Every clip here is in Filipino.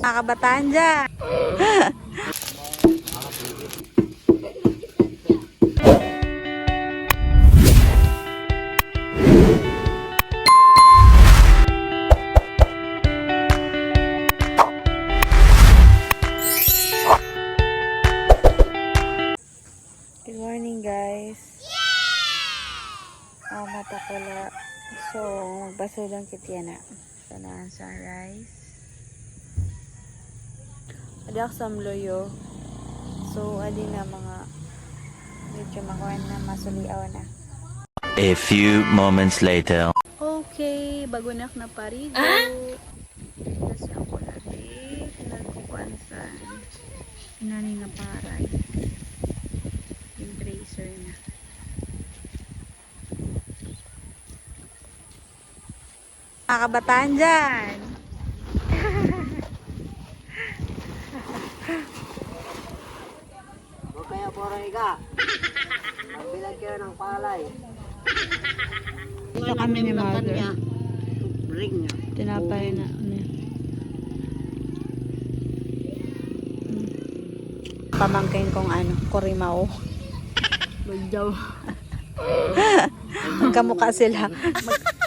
Mga kabataan dyan. Good morning guys. Ah, mata ko la. So, magbaso lang kiti na. Sana ang sunrise. Ada ako sa loyo. So, adi na mga medyo makuha na masuliaw na. A few moments later. Okay, bago na ako na parigo. Tapos ako na di. Nagkukuan sa inani nga paray. Yung tracer na. Mga kabataan dyan. Puro iga. Magbilag kayo ng palay. Ito kami ni mother. Ring niya. Tinapay na. Ano. Hmm. Pamangkin kong ano, korimao. Magdaw. Magkamukha sila.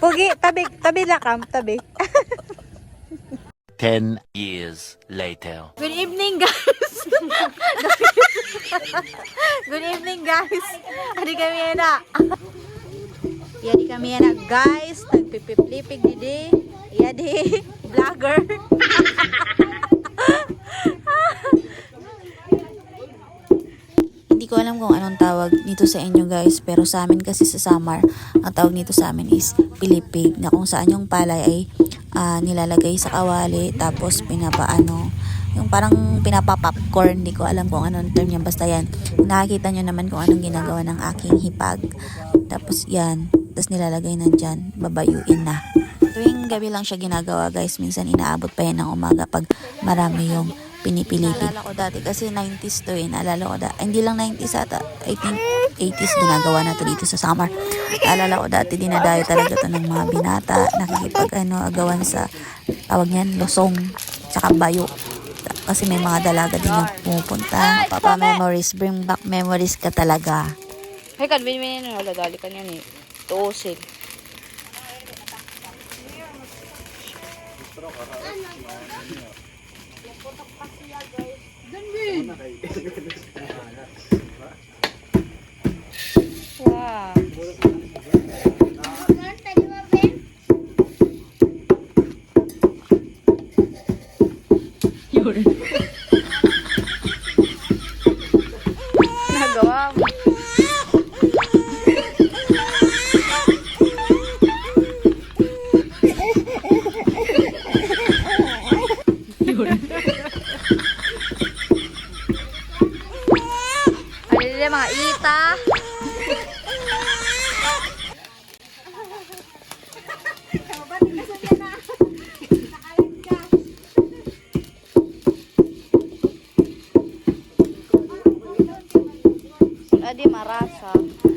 Pugi, tabi, tabi lakam, tabi. Ten years later. Good evening, guys. Good evening, guys. Adi kami na. Yadi kami na, guys. Nagpipiplipig di di. Yadi, vlogger. Hindi ko alam kung anong tawag nito sa inyo guys, pero sa amin kasi sa Samar, ang tawag nito sa amin is pilipig, na kung saan yung palay ay ah, nilalagay sa kawali, tapos pinapaano, yung parang pinapa-popcorn, hindi ko alam kung anong term yan, basta yan. Nakakita nyo naman kung anong ginagawa ng aking hipag. Tapos yan, tapos nilalagay na dyan, babayuin na. Tuwing gabi lang siya ginagawa guys, minsan inaabot pa yan ng umaga pag marami yung pinipilipid. Naalala ko dati kasi 90s to eh. Naalala ko dati. Hindi lang 90s ata. I think 80s ginagawa na to dito sa summer. Naalala ko dati dinadayo talaga to ng mga binata. Nakikipag ano, agawan sa tawag niyan, losong. Tsaka bayo. Kasi may mga dalaga din yung pumupunta. Papa memories. Bring back memories ka talaga. Hey, kan, binibinin na wala dali ka niyan eh. Tuusin. Wow. Nagawa mo. Ano nila mga ita? Adi marasa.